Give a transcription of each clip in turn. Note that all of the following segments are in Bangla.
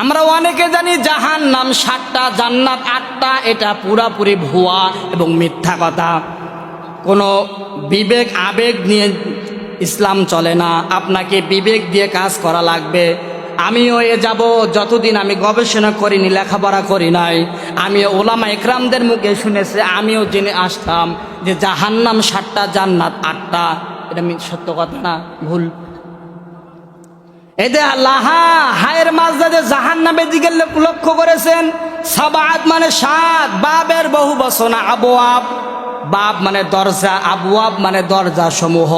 আমরা অনেকে জানি জাহান নাম সাতটা, জান্নাত আটটা, এটা পুরাপুরি ভুয়া এবং মিথ্যা কথা। কোনো বিবেক, আবেগ নিয়ে ইসলাম চলে না। আপনাকে বিবেক দিয়ে কাজ করা লাগবে। আমিও এ যাব, যতদিন আমি গবেষণা করিনি, লেখাপড়া করি নাই। আমি ওলামা একরামদের মুখে শুনেছি, আমিও জেনে আসতাম যে জাহান্নাম সাতটা, জান্নাত আটটা। এটা সত্য কথা না, ভুল। এতে লাহা হায়ের মাঝে জাহান নামে দিকে লক্ষ্য করেছেন। সাবাত মানে সাত বাবের বহু বসনা আবু আব। বাব মানে দরজা আবুয়াব মানে দরজা সমূহ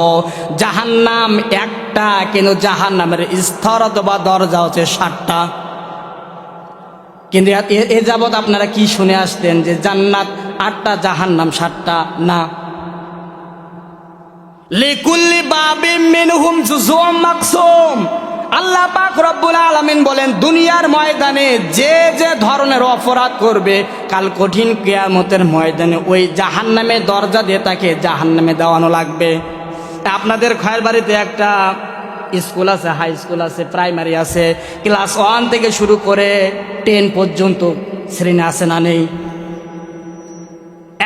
জাহান্নাম একটা, কিন্তু জাহান্নামের স্তর অথবা দরজা হচ্ছে সাতটা। কিন্তু এ যাবৎ আপনারা কি শুনে আসতেন যে জান্নাত আটটা, জাহান্নাম সাতটা? না। লিকুল্লি বাবিম মিনহুম জুজুম মাকসুম। আল্লাহ পাক রব্বুল আলামিন বলেন, দুনিয়ার ময়দানে যে যে ধরনের অপরাধ করবে, কাল কঠিন কেয়ামতের ময়দানে ওই জাহান্নামে দরজা দিয়ে তাকে জাহান্নামে দেওয়ানো লাগবে। আপনাদের খয়ের বাড়িতে একটা স্কুল আছে, হাই স্কুল আছে, প্রাইমারি আছে, ক্লাস ওয়ান থেকে শুরু করে টেন পর্যন্ত শ্রেণি আছে না নেই?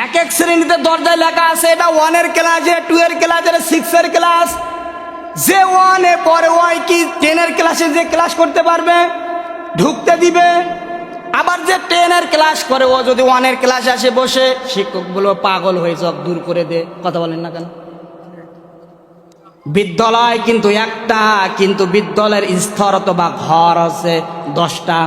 এক এক শ্রেণীতে দরজায় লেখা আছে, এটা ওয়ানের ক্লাসে টু এর ক্লাসে সিক্সের ক্লাস। যে ওয়ানে পরে ওই কি টেনের ক্লাসে যে ক্লাস করতে পারবে, ঢুকতে দিবে। আবার যে টেনের ক্লাস করে ও যদি ওয়ানের ক্লাসে আসে বসে, শিক্ষকগুলো পাগল হয়ে চোখ দূর করে দে। কথা বলেন না কেন? বিদ্যালয় কিন্তু একটা, কিন্তু বিদ্যালয়ের স্তর অথবা ঘর আছে দশটা।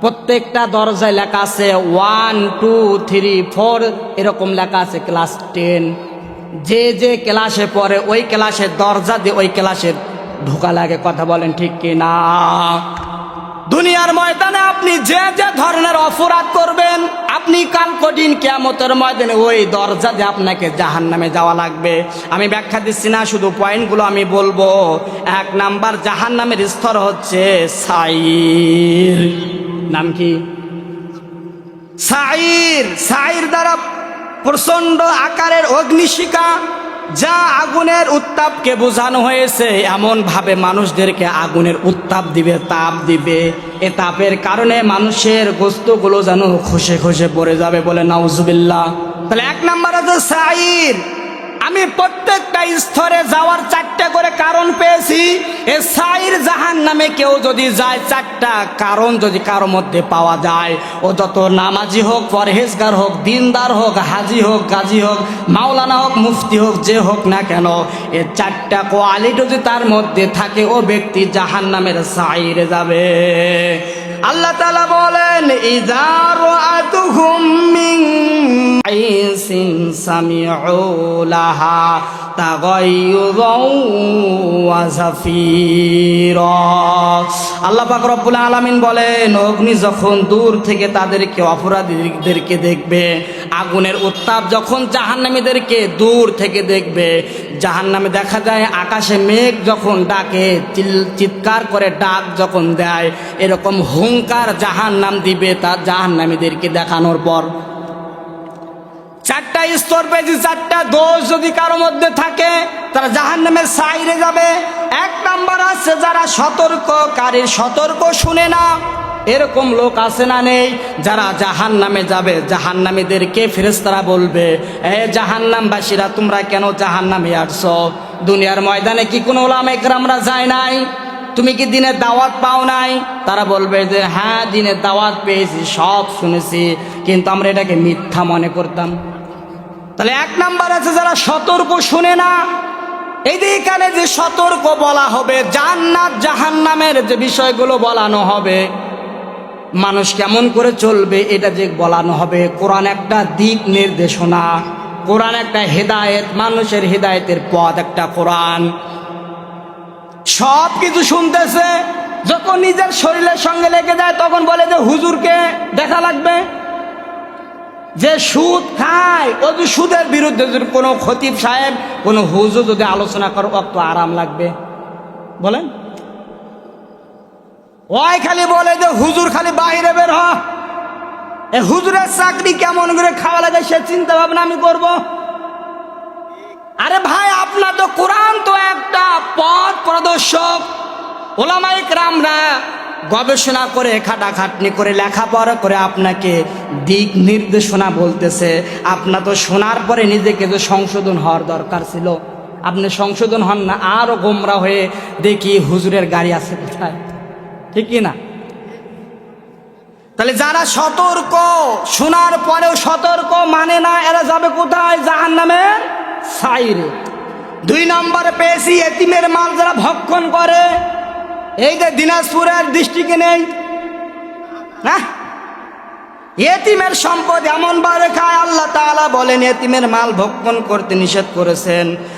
প্রত্যেকটা দরজায় লেখা আছে ওয়ান টু থ্রি ফোর এরকম লেখা আছে ক্লাস টেন যে যে ক্লাসে পড়ে, ওই ক্লাসের দরজা দিয়ে ওই ক্লাসে ঢোকা লাগে। কথা বলেন ঠিক কি না দুনিয়ার ময়দানে আপনি যে যে ধরনের অপরাধ করবেন, আপনি কাল কঠিন কেয়ামতের ময়দানে ওই দরজা দিয়ে আপনাকে জাহান নামে যাওয়া লাগবে। আমি ব্যাখ্যা দিচ্ছি না, শুধু পয়েন্টগুলো আমি বলব। এক নাম্বার জাহান নামের স্তর হচ্ছে সাইর। নাম কি? সাইর। সাইর দ্বারা প্রচণ্ড আকারের অগ্নিশিকা যা আগুনের উত্তাপকে বোঝানো হয়েছে। এমন ভাবে মানুষদেরকে আগুনের উত্তাপ দিবে, তাপ দিবে। এ তাপের কারণে মানুষের গোস্তগুলো যেন খসে খসে পড়ে যাবে বলে নাউজুবিল্লা তাহলে এক নম্বর আছে সাইর। আমি প্রত্যেকটা স্তরে যাওয়ার চারটে করে কারণ পেয়েছি। এ সাইর জাহান নামে কেউ যদি যায়, চারটা কারণ যদি কারোর মধ্যে পাওয়া যায়, ও যত নামাজি হোক, পরহেজগার হোক, দিনদার হোক, হাজি হোক, গাজী হোক, মাওলানা হোক, মুফতি হোক, যে হোক না কেন, এ চারটা কোয়ালিটি যদি তার মধ্যে থাকে, ও ব্যক্তি জাহান নামের সাইরে যাবে। আল্লাহ তালা বলেন ইজার আতুহুম মিন আইসিন সামিউলাহা। আল্লাহ পাক রব্বুল আলামিন বলেন, অগ্নি যখন দূর থেকে তাদেরকে, অপরাধীদেরকে দেখবে, আগুনের উত্তাপ যখন জাহান্নামীদেরকে দূর থেকে দেখবে, জাহান্নামে দেখা যায় আকাশে মেঘ যখন ডাকে চিৎকার করে ডাক যখন দেয়, এরকম হুঙ্কার জাহান্নাম দিবে তার জাহান্নামীদেরকে দেখানোর পর। চারটা স্তর পেয়েছি, চারটা দোষ যদি কারোর মধ্যে থাকে, তারা জাহান নামের সাইরে যাবে। এক নাম্বার আছে যারা সতর্ককারীর সতর্ক শুনে না। এরকম লোক আছে না নেই, যারা জাহান নামে যাবে। জাহান নামীদেরকে ফেরেস্তারা বলবে, এ জাহান নামবাসীরা তোমরা কেন জাহান নামে আসছো? দুনিয়ার ময়দানে কি কোনো ওলাম একরামরা যায় নাই? তুমি কি দিনে দাওয়াত পাও নাই? তারা বলবে যে হ্যাঁ দিনে দাওয়াত পেয়েছি, সব শুনেছি, কিন্তু আমরা এটাকে মিথ্যা মনে করতাম। তাহলে এক নাম্বার আছে যারা সতর্ক শুনে না। এই যে যে সতর্ক বলা হবে, জান্নাত জাহান্নামের যে বিষয়গুলো বলানো হবে, মানুষ কেমন করে চলবে এটা যে বলানো হবে? কোরআন একটা দিক নির্দেশনা, কোরআন একটা হেদায়েত, মানুষের হেদায়েতের পথ একটা কোরআন। সব কিছু শুনতেছে, যখন নিজের শরীরের সঙ্গে লেগে যায়, তখন বলে যে, হুজুরকে দেখা লাগবে? যে সুদ খায়, ও সুদের বিরুদ্ধে যদি কোনো খতিব সাহেব, কোনো হুজুর যদি আলোচনা করো অত আরাম লাগবে। বলেন? ওই খালি বলে যে হুজুর খালি বাইরে বের হ। এ হুজুরের চাকরি কেমন করে খাওয়া লাগে সে চিন্তা ভাবনা আমি করব। আরে ভাই, আপনার তো কোরআন তো একটা পথ প্রদর্শক। ওলামাইক রামরা গবেষণা করে খাটাখাটনি করে লেখাপড়া করে আপনাকে দিক নির্দেশনা বলতেছে। আপনার তো শোনার পরে নিজেকে যে সংশোধন হওয়ার দরকার ছিল। আপনি সংশোধন হন না আরও গোমরা হয়ে দেখি হুজুরের গাড়ি আছে কোথায়। ঠিক না? তাহলে যারা সতর্ক, শোনার পরেও সতর্ক মানে না, এরা যাবে কোথায়? জাহান নামে সাইরে। দুই নম্বরে পেয়েছি এতিমের মাল যারা ভক্ষণ করে। এই যে দিনাজপুরের দৃষ্টিকে নেই, না? এতিমের সম্পদ এমন বারে খায় আল্লাহ বলেন, এতিমের মাল ভক্ষণ করতে নিষেধ করেছেন।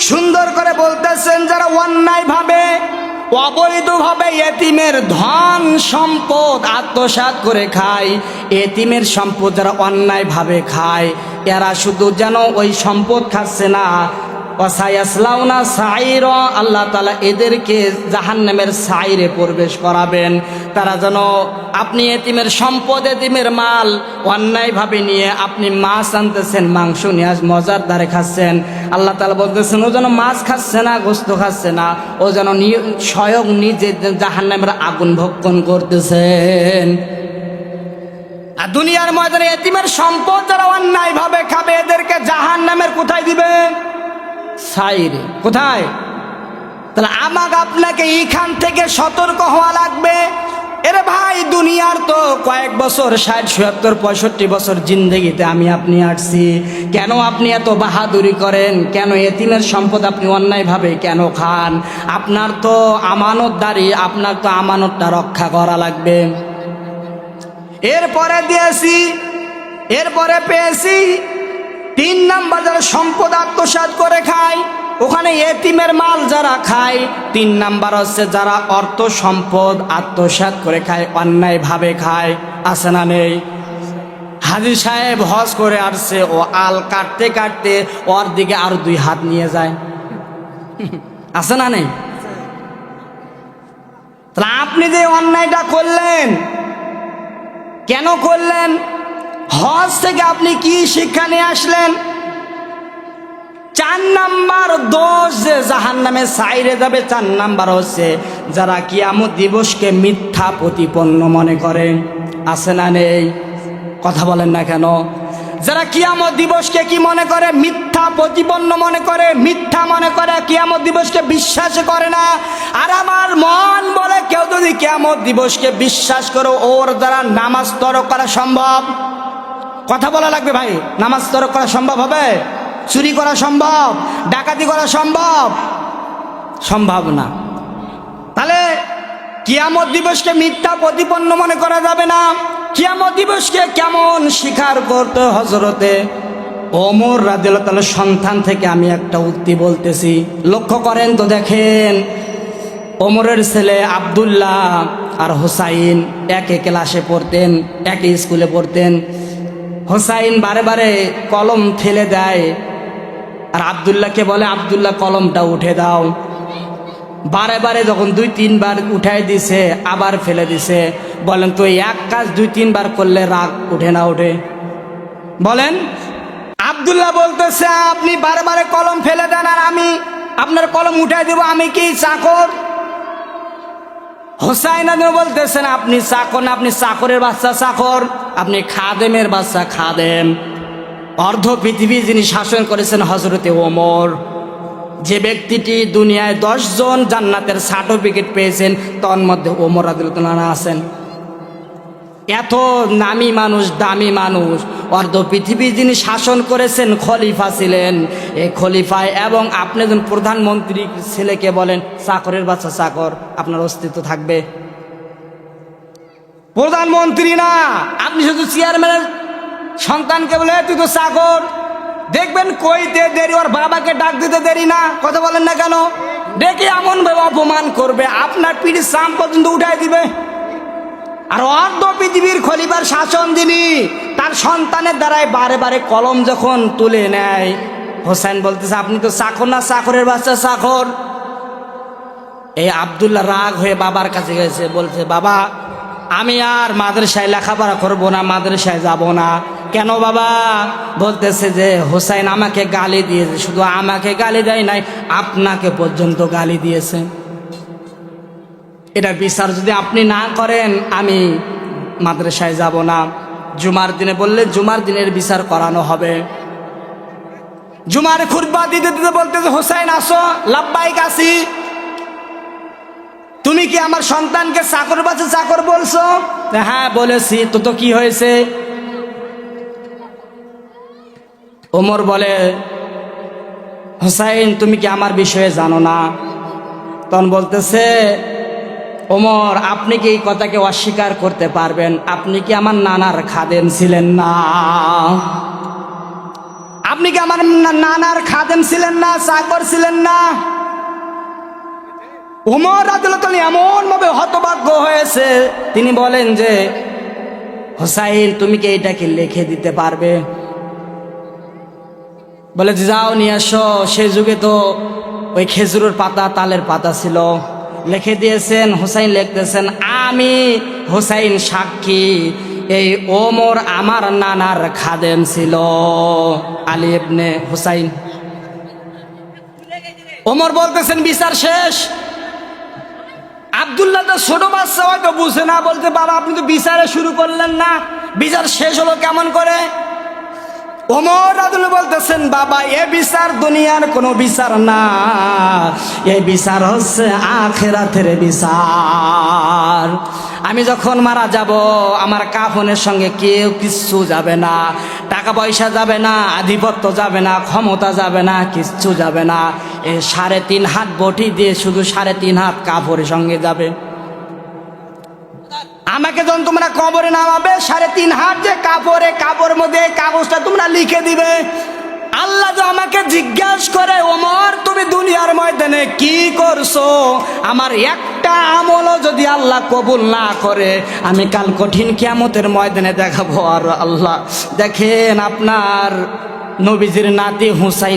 সুন্দর করে বলতেছেন যারা অন্যায় ভাবে, অবৈধভাবে এতিমের ধন সম্পদ আত্মসাত করে খায়, এতিমের সম্পদ যারা অন্যায়ভাবে খায়, এরা শুধু যেন ওই সম্পদ খাচ্ছে না অসাইয়াসলাউনা সাইর, আল্লাহ তালা এদেরকে জাহান্নামের সাইরে প্রবেশ করাবেন। তারা যেন আপনি এতিমের সম্পদ, এতিমের মাল অন্যায়ভাবে নিয়ে আপনি মাছ আনতেছেন, মাংস নিয়ে মজার দ্বারে খাচ্ছেন। আল্লাহ তালা বলতেছেন, ও যেন মাছ খাচ্ছে না, গোস্ত খাচ্ছে না, ও যেন স্বয়ং নিজে জাহান্নামের আগুন ভক্ষণ করতেছেন। আর দুনিয়ার ময়দানে এতিমের সম্পদ যারা অন্যায়ভাবে খাবে, এদেরকে জাহান্নামের কোথায় দিবে? সাইরে। কোথায়? তাহলে আমাকে আপনাকে এইখান থেকে সতর্ক হওয়া লাগবে। এরে ভাই, দুনিয়ার তো কয়েক বছর, ষাট, সত্তর, পঁয়ষট্টি বছর জিন্দগিতে আমি আপনি আসছি। কেন আপনি এত বাহাদুরি করেন? কেন এতিমের সম্পদ আপনি অন্যায়ভাবে কেন খান? আপনার তো আমানতদারি, আপনার তো আমানতটা রক্ষা করা লাগবে। এরপরে দিয়েছি, এরপরে পেয়েছি তিন নাম্বার যারা সম্পদ আত্মসাৎ করে খায়, ওখানে এতিমের মাল যারা খায়, তিন নাম্বার হচ্ছে যারা অর্থ সম্পদ আত্মসাৎ করে খায়, অন্যায়ভাবে খায়, আছে না নেই? হাজি সাহেব হজ করে আসছে, ও আল কাটতে কাটতে ওর দিকে আরও দুই হাত নিয়ে যায়। আছে না নেই? তাহলে আপনি যে অন্যায়টা করলেন, কেন করলেন? হজ থেকে আপনি কি শিক্ষা নিয়ে আসলেন? চার নাম্বার দোষ যে জাহান নামে সাইরে যাবে, চার নাম্বার হচ্ছে যারা কিয়ামত দিবসকে মিথ্যা প্রতিপন্ন মনে করে। আছে না নেই? কথা বলেন না কেন? যারা কিয়ামত দিবসকে কি মনে করে? মিথ্যা প্রতিপন্ন মনে করে, মিথ্যা মনে করে, কিয়ামত দিবসকে বিশ্বাস করে না। আর আমার মন বলে কেউ যদি কিয়ামত দিবসকে বিশ্বাস করো, ওর দ্বারা নামাজ তরক করা সম্ভব? কথা বলা লাগবে ভাই। নামাজ তরক করা সম্ভব হবে? চুরি করা সম্ভব? ডাকাতি করা সম্ভব? সম্ভব না। তাহলে কিয়ামত দিবসকে মিথ্যা প্রতিপন্ন মনে করা যাবে না। কিয়ামত দিবসকে কেমন স্বীকার করতে হজরতে ওমর রাদিল্লাহ তাআলার সন্তান থেকে আমি একটা উক্তি বলতেছি। লক্ষ্য করেন তো দেখেন, ওমরের ছেলে আব্দুল্লাহ আর হোসাইন একে ক্লাসে পড়তেন একই স্কুলে পড়তেন। হোসাইন বারে বারে কলম ফেলে দেয়। আর আবদুল্লাহকে বলে, আবদুল্লাহ, কলমটা উঠে দাও। বারে বারে যখন দুই, তিনবার উঠাই দিছে, আবার ফেলে দিছে। বলেন, তো এক কাজ দুই, তিনবার করলে রাগ উঠে না উঠে? বলেন, আবদুল্লাহ বলতেছে, আপনি বারে বারে কলম ফেলে দেন আর আমি আপনার কলম উঠাই দেব, আমি কি চাকর? হোসাইন বলতেছেন, আপনি চাকর না, আপনি চাকরের বাচ্চা, চাকর। আপনি খাদেমের বাচ্চা, খাদেম। অর্ধ পৃথিবী যিনি শাসন করেছেন হজরতে ওমর, যে ব্যক্তিটি দুনিয়ায় দশজন জান্নাতের সার্টিফিকেট পেয়েছেন, তন্মধ্যে ওমর আদিলতনা আছেন। এত নামি মানুষ, দামি মানুষ। অর্ধ পৃথিবী যিনি শাসন করেছেন, খলিফা ছিলেন। এই খলিফায় এবং আপনি যখন প্রধানমন্ত্রী, ছেলেকে বলেন, চাকরের বাচ্চা, চাকর, আপনার অস্তিত্ব থাকবে। প্রধানমন্ত্রী না, আপনি শুধু চেয়ারম্যানের সন্তানকে বলে তুই তো চাকর। দেখবেন কইতে দেরি, ওর বাবাকে ডাক দিতে দেরি না, কথা বলেন না কেন? ডেকে এমন ভাবে অপমান করবে, আপনার পিঠে সাম পর্যন্ত উঠাই দিবে। আর অর্ধ পৃথিবীর খলিবার শাসন যিনি, তার সন্তানের দ্বারাই বারে বারে কলম যখন তুলে নেয়, হোসেন বলতেছে, আপনি তো চাকর না, চাকরের বাচ্চা চাকর? এই আবদুল্লাহ রাগ হয়ে বাবার কাছে গেছে, বলছে, বাবা, আমি আর মাদ্রাসায় লেখাপড়া করব না, মাদ্রাসায় যাব না। কেন বাবা? বলতেছে যে হোসাইন আমাকে গালি দিয়েছে, শুধু আমাকে গালি দেয় নাই, আপনাকে পর্যন্ত গালি দিয়েছে। এটা বিচার যদি আপনি না করেন, আমি মাদ্রাসায় যাব না। জুমার দিনে বললে জুমার দিনের বিচার করানো হবে। জুমার খুরবা দিতে দিতে বলতেছে হোসাইন, আসো, লাব্বাইক আসি। তুমি কি আমার সন্তানকে চাকর বাচ্চা চাকর বলছো? হ্যাঁ বলেছি। তো তো কি হয়েছে? ওমর বলে, হোসাইন, তুমি কি আমার বিষয়ে জানো না? তখন বলতেছে ওমর, আপনি কি এই কথাকে অস্বীকার করতে পারবেন? আপনি কি আমার নানার খাদেম ছিলেন না? আপনি কি আমার নানার খাদেম ছিলেন না? চাকর ছিলেন না? উমর রাদিয়াল্লাহু এমন ভাবে হতভাগ্য হয়েছে, তিনি বলেন যে, হোসাইন, তুমি কি এইটাকে লিখে দিতে পারবে? বলে, যাও, নিয়ে আসো। সে যুগে তো ওই খেজুরের পাতা, তালের পাতা ছিল। লিখে দিয়েছেন, হোসাইন লিখতেছেন, আমি হোসাইন সাক্ষী। এই ওমর আমার নানার খাদেম ছিল। আলী ইবনে হোসাইন। ওমর বলতেছেন, বিচার শেষ। আবদুল্লাহ তো ছোট বাচ্চা, হয়তো বুঝে না বলতে, বাবা, আপনি তো বিচারে শুরু করলেন না। বিচার শেষ হলো কেমন করে? বলতেছেন, বাবা, এ বিচার দুনিয়ার কোনো বিচার না। এ বিচার হচ্ছে আখেরাতের বিচার। আমি যখন মারা যাব, আমার কাফনের সঙ্গে কেউ কিচ্ছু যাবে না। টাকা পয়সা যাবে না, আধিপত্য যাবে না, ক্ষমতা যাবে না, কিচ্ছু যাবে না। এ সাড়ে তিন হাত বটি দিয়ে শুধু সাড়ে তিন হাত কাপড়ের সঙ্গে যাবে। আমাকে যখন তোমরা কবরে নামাবে, সাড়ে তিন হাত যে কাপড়ে কাপড় মধ্যে কাগজটা তোমরা লিখে দিবে। আল্লাহ যে আমাকে জিজ্ঞাসা করে, ওমর, তুমি দুনিয়ার ময়দানে কি করছ? আমার একটা আমলও যদি আল্লাহ কবুল না করে, আমি কাল কঠিন কিয়ামতের ময়দানে দেখাবো আর আল্লাহ। দেখেন আপনার নবীজির নাতি হুসাইন